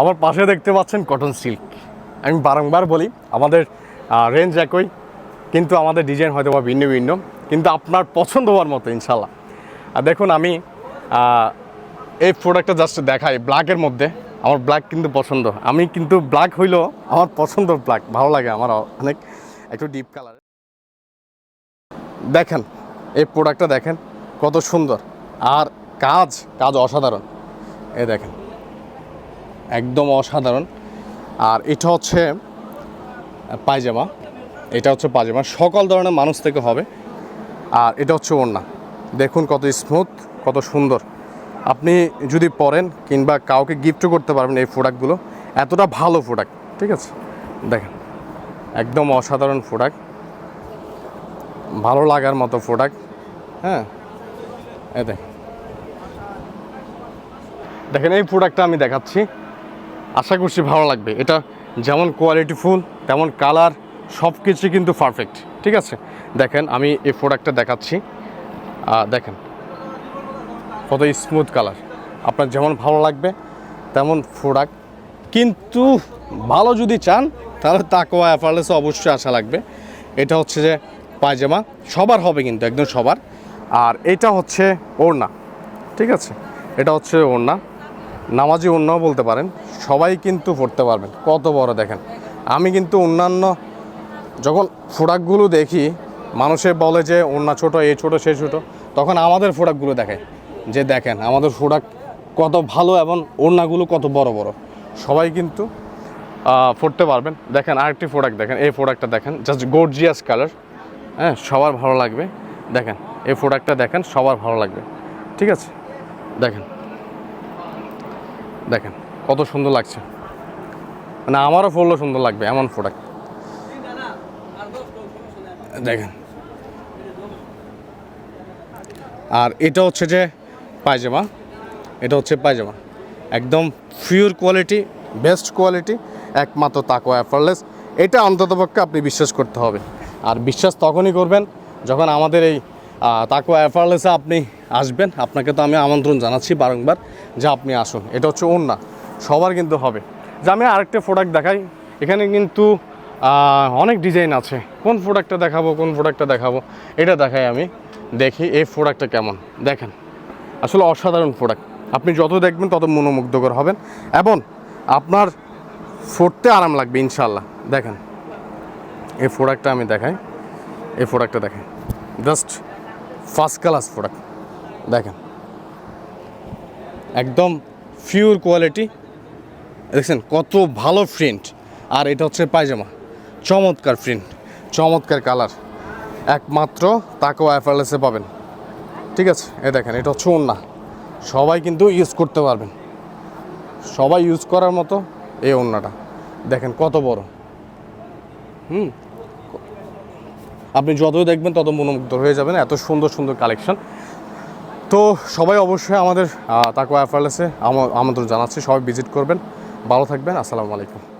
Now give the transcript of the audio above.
আমার পাশে দেখতে পাচ্ছেন কটন সিল্ক আমি বারংবার বলি, আমাদের রেঞ্জ একই, কিন্তু আমাদের ডিজাইন হয়তো বা ভিন্ন ভিন্ন, কিন্তু আপনার পছন্দ হওয়ার মতো ইনশাল্লাহ আর দেখুন আমি এই প্রোডাক্টটা জাস্ট দেখাই ব্ল্যাকের মধ্যে। আমার ব্ল্যাক কিন্তু পছন্দ। আমি কিন্তু ব্ল্যাক হইলেও আমার পছন্দ ব্ল্যাক ভালো লাগে আমার অনেক, একটু ডিপ কালার দেখেন, এই প্রোডাক্টটা দেখেন, কত সুন্দর। আর কাজ কাজ অসাধারণ। এই দেখেন। একদম অসাধারণ। আর এটা হচ্ছে পায়জামা। এটা হচ্ছে পায়জামা। সকল ধরনের মানুষ থেকে হবে। আর এটা হচ্ছে ওড়না। দেখুন কত স্মুথ কত সুন্দর। আপনি যদি পরেন কিংবা কাউকে গিফটও করতে পারবেন এই প্রোডাক্টগুলো এতটা ভালো প্রোডাক্ট ঠিক আছে? দেখেন, একদম অসাধারণ প্রোডাক্ট ভালো লাগার মতো প্রোডাক্ট হ্যাঁ? এ দেখেন। দেখেন, এই প্রোডাক্টটা আমি দেখাচ্ছি। আশা করছি ভালো লাগবে। এটা যেমন কোয়ালিটি ফুল, তেমন কালার সব কিছু কিন্তু পারফেক্ট ঠিক আছে? দেখেন, আমি এই প্রোডাক্টটা দেখাচ্ছি। দেখেন, কত স্মুথ কালার আপনার যেমন ভালো লাগবে, তেমন প্রোডাক্ট কিন্তু ভালো যদি চান, তাহলে তাকোয়া অ্যাপারলেসে অবশ্যই আসা লাগবে। এটা হচ্ছে যে পায়জামা, সবার হবে কিন্তু, একদম সবার। আর এটা হচ্ছে ওড়না। ঠিক আছে? এটা হচ্ছে ওড়না। নামাজি ওড়নাও বলতে পারেন, সবাই কিন্তু পড়তে পারবেন। কত বড় দেখেন। আমি কিন্তু অন্যান্য যখন প্রোডাক্টগুলো দেখি, মানুষে বলে যে, ওড়না ছোট, এ ছোট, সে ছোট, তখন আমাদের প্রোডাক্টগুলো দেখায়। যে দেখেন, আমাদের প্রোডাক্ট কত ভালো এবং ওড়নাগুলো কত বড় বড়। সবাই কিন্তু পড়তে পারবেন। দেখেন, আরেকটি প্রোডাক্ট দেখেন, এই প্রোডাক্টটা দেখেন জাস্ট গর্জিয়াস কালার হ্যাঁ সবার ভালো লাগবে। দেখেন, এই প্রোডাক্টটা দেখেন, সবার ভালো লাগবে। ঠিক আছে? দেখেন। দেখেন, কত সুন্দর লাগছে। মানে আমারও পড়লে সুন্দর লাগবে, এমন প্রোডাক্ট দেখেন। আর এটা হচ্ছে যে পায়জামা, এটা হচ্ছে পায়জামা। একদম পিওর কোয়ালিটি বেস্ট কোয়ালিটি একমাত্র তাকো অ্যাফারলেস এটা অন্ততপক্ষে আপনি বিশ্বাস করতে হবে। আর বিশ্বাস তখনই করবেন যখন আমাদের এই তাকো অ্যাফারলেসে আপনি আসবেন। আপনাকে তো আমি আমন্ত্রণ জানাচ্ছি বারংবার যে আপনি আসুন। এটা হচ্ছে ওন্না সবার কিন্তু হবে। যে আমি আরেকটা প্রোডাক্ট দেখাই। এখানে কিন্তু অনেক ডিজাইন আছে। কোন প্রোডাক্টটা দেখাবো, কোন প্রোডাক্টটা দেখাবো? এটা দেখাই আমি। দেখি এই প্রোডাক্টটা কেমন। দেখেন। আসলে অসাধারণ প্রোডাক্ট আপনি যত দেখবেন, তত মনোমুগ্ধকর হবেন। এবং আপনার পড়তে আরাম লাগবে ইনশাল্লাহ দেখেন। এই প্রোডাক্টটা আমি দেখাই। এই প্রোডাক্টটা দেখেন জাস্ট ফার্স্ট ক্লাস প্রোডাক্ট। দেখেন। একদম পিওর কোয়ালিটি দেখছেন? কত ভালো প্রিন্ট আর এটা হচ্ছে পায়জামা। চমৎকার প্রিন্ট চমৎকার কালার একমাত্র তাকেও অ্যাফারলেসে পাবেন। ঠিক আছে? এ দেখেন, এটা হচ্ছে ওন্না সবাই কিন্তু ইউজ করতে পারবেন। সবাই ইউজ করার মতো এই ওন্নাটা দেখেন কত বড়। হুম? আপনি যতই দেখবেন তত মনোমুগ্ধ হয়ে যাবেন। এত সুন্দর সুন্দর কালেকশন। তো সবাই অবশ্যই আমাদের তাকো অ্যাফারলেসে আমন্ত্রণ জানাচ্ছি। সবাই ভিজিট করবেন। ভালো থাকবেন। আসসালামু আলাইকুম।